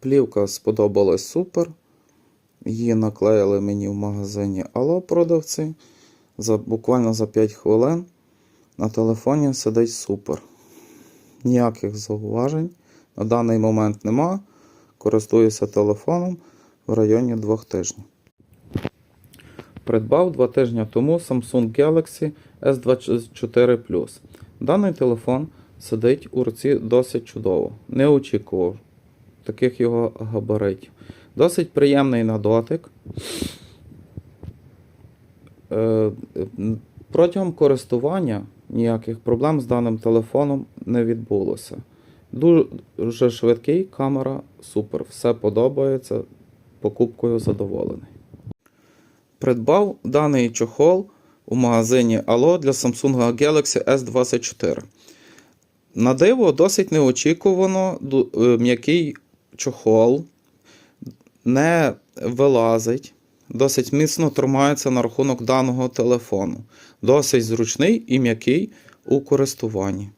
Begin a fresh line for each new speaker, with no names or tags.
Плівка сподобалась супер. Її наклеїли мені в магазині Алло продавці. За, буквально за 5 хвилин на телефоні сидить супер. Ніяких зауважень на даний момент нема. Користуюся телефоном в районі 2 тижнів. Придбав 2 тижні тому Samsung Galaxy S24 Plus. Даний телефон сидить у руці досить чудово. Не очікував таких його габаритів. Досить приємний на дотик. Е, Протягом користування ніяких проблем з даним телефоном не відбулося. Дуже швидкий, камера супер. Все подобається. Покупкою задоволений. Придбав даний чохол у магазині Allo для Samsung Galaxy S24. На диво, досить неочікувано е, м'який чохол, не вилазить, досить міцно тримається на рахунок даного телефону. Досить зручний і м'який у користуванні.